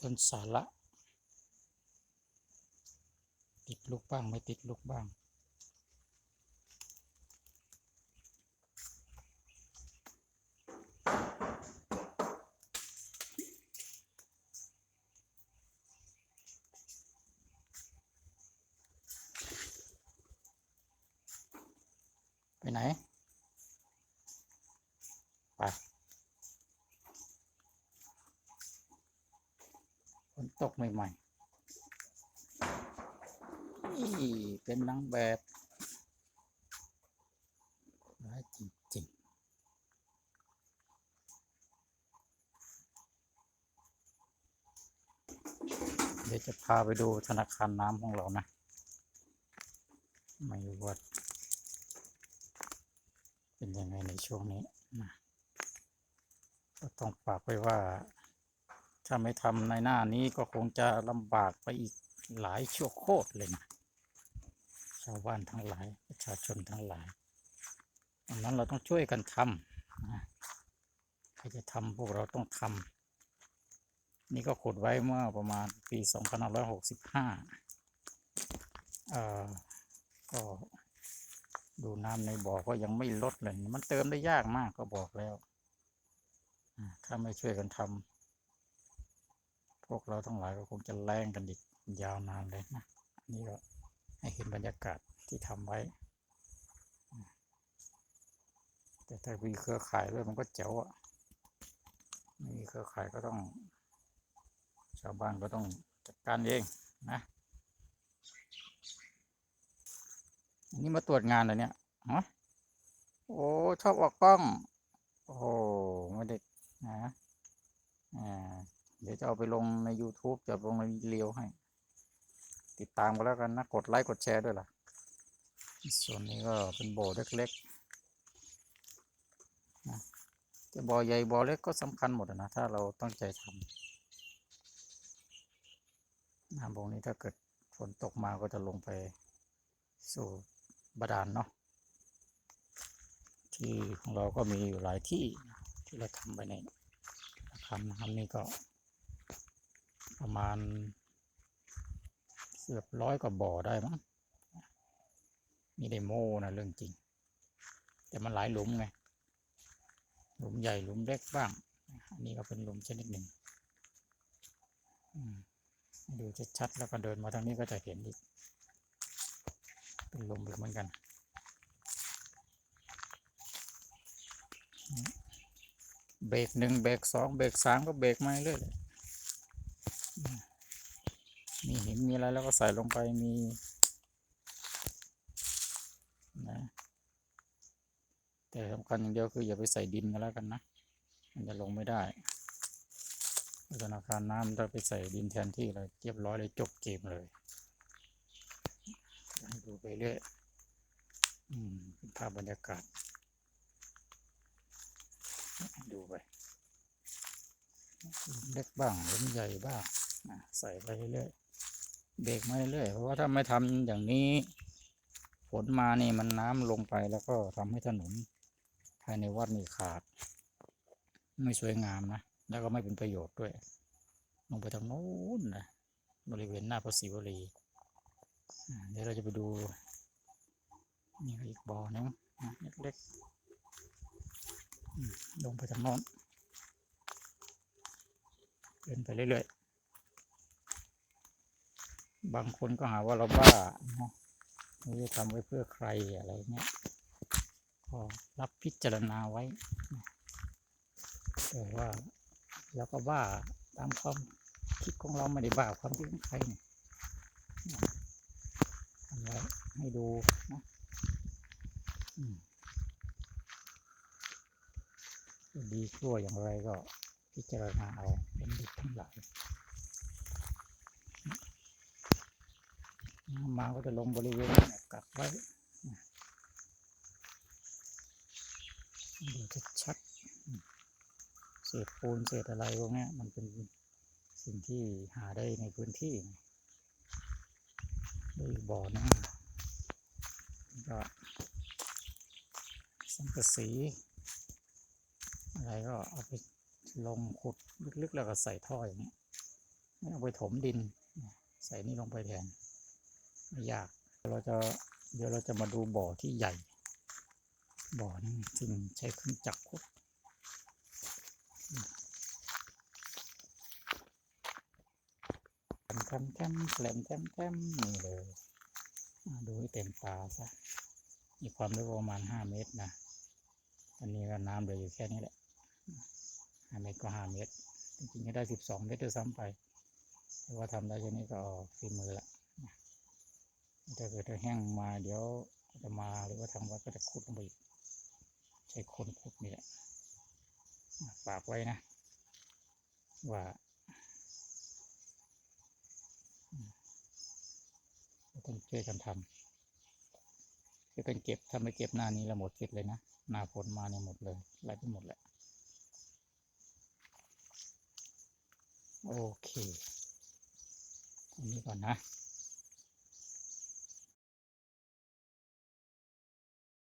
ต้นสาระติดลูกบ้างไม่ติดลูกบ้าง ไปไหน ไป ฝน ตกใหม่ๆนี่เป็นนางแบบร้ายจริงๆเดี๋ยวจะพาไปดูธนาคารน้ำของเรานะ ไม่ว่าเป็นยังไงในช่วงนี้นะก็ต้องฝากไว้ว่า ถ้าไม่ทำในหน้านี้ก็คงจะลำบากไปอีกหลายชั่วโคตรเลยนะชาวบ้านทั้งหลายประชาชนทั้งหลายดังนั้นเราต้องช่วยกันทำนะใครจะทำพวกเราต้องทำนี่ก็ขุดไว้เมื่อประมาณปี2565เอ่อก็ดูน้ำในบ่อก็ยังไม่ลดเลย มันเติมได้ยากมากก็บอกแล้ว ถ้าไม่ช่วยกันทำ พวกเราทั้งหลายก็คงจะแรงกันอีกยาวนานเลยนะนี่ก็ให้เห็นบรรยากาศที่ทำไว้ แต่ถ้ามีเครือข่ายด้วยมันก็เจ๋วอะไม่มีเครือข่ายก็ต้อง ชาวบ้านก็ต้องจัดการเองนะอันนี้มาตรวจงานเหรเนี่ยฮะโอ้ชอบออกกล้อง โอ้ไม่ได้นะอ่า เดี๋ยวจะเอาไปลงใน YouTube จะลงในเรียวให้ ติดตามกันแล้วกันนะ กดไลค์กดแชร์ด้วยล่ะ ส่วนนี้ก็เป็นบ่อเล็กๆนะจะบ่อใหญ่บ่อเล็กก็สำคัญหมดนะ ถ้าเราตั้งใจทำน้ำบ่อนี้ถ้าเกิดฝนตกมาก็จะลงไปสู่บาดาลเนาะที่ของเราก็มีอยู่หลายที่ที่เราทำไปในอาคารนะครับนี่ก็ ประมาณเกือบร้อยกว่าบ่อได้มั้งนี่ได้โม่นะเรื่องจริง แต่มันหลายหลุมไง หลุมใหญ่หลุมเล็กบ้าง อันนี้ก็เป็นหลุมชนิดหนึ่งดูชัดๆแล้วก็เดินมาทางนี้ก็จะเห็นอีก เป็นหลุมเหมือนกันเบรกหนึ่งเบรกสองเบรกสามก็เบรกไมาเรื่อยเลย มีหินมีอะไรแล้วก็ใส่ลงไปมีนะแต่สำคัญอย่างเดียวคืออย่าไปใส่ดินกันแล้วกันนะ มันจะลงไม่ได้ธนาคารน้ำถ้าไปใส่ดินแทนที่เลยเรียบร้อยเลยจบเกมเลยดูไปเรื่อยอืมภาพบรรยากาศ ดูไปเล็กบ้างหรือใหญ่บ้าง ใส่ไปเรื่อยๆเบรกมาเรื่อยๆเพราะว่าถ้าไม่ทำอย่างนี้ ฝนมานี่มันน้ำลงไปแล้วก็ทำให้ถนนภายในวัดนี่ขาด ไม่สวยงามนะ แล้วก็ไม่เป็นประโยชน์ด้วย ลงไปทางโน้นนะบริเวณหน้าพระศิวลีอ่าเดี๋ยวเราจะไปดูนี่อีกบ่อนึงนะเล็กๆอืมลงไปทางโน้นเดินไปเรื่อยๆ บางคนก็หาว่าเราบ้าเนาะไม่ได้ทำไว้เพื่อใครอะไรเงี้ยก็รับพิจารณาไว้แต่ว่าเราก็บ้าตามความคิดของเราไม่ได้บ้าความคิดของใครทำไว้ให้ดูนะดีชั่วอย่างไรก็พิจารณาเอาเป็นด็กทั้งหลายน้ำ มาก็จะลงบริเวณนี้กักไว้นะดูชัดๆอืมเศษปูนเศษอะไรพวกนี้มันเป็นสิ่งที่หาได้ในพื้นที่ดูบ่อหนึงนี่ก็สังกะสีอะไรก็เอาไปลงขุดลึกๆแล้วก็ใส่ท่ออย่างนี้ไม่เอาไปถมดิน ใส่นี่ลงไปแทน ไม่ยาก เราจะเดี๋ยวเราจะมาดูบ่อที่ใหญ่ บ่อนี้ซึ่งใช้เครื่องจักรขุดแคมแคมแคมแคมแคมแคมนี่เลยอ่าดูให้เต็มตาซะมีความลึกประมาณห้าเมตรนะอันนี้ก็น้ำเหลืออยู่แค่นี้แหละห้าเมตรก็ห้าเมตร จริงๆก็ได้สิบสองเมตรด้วยซ้ำไป แต่ว่าทำได้แค่นี้ก็ฝีมือละ ถ้าเกิดว่าแห้งมาเดี๋ยวจะมาหรือว่าทางวัดก็จะขุดลงไปอีกใช้คนขุดนี่แหละฝากไว้นะ ว่าต้องช่วยกันทำช่วยกันเก็บถ้าไม่เก็บหน้านี้เราหมดเก็บเลยนะหน้าฝนมาเนี่ยหมดเลยไหลไปหมดแหละโอเคอันนี้ก่อนนะ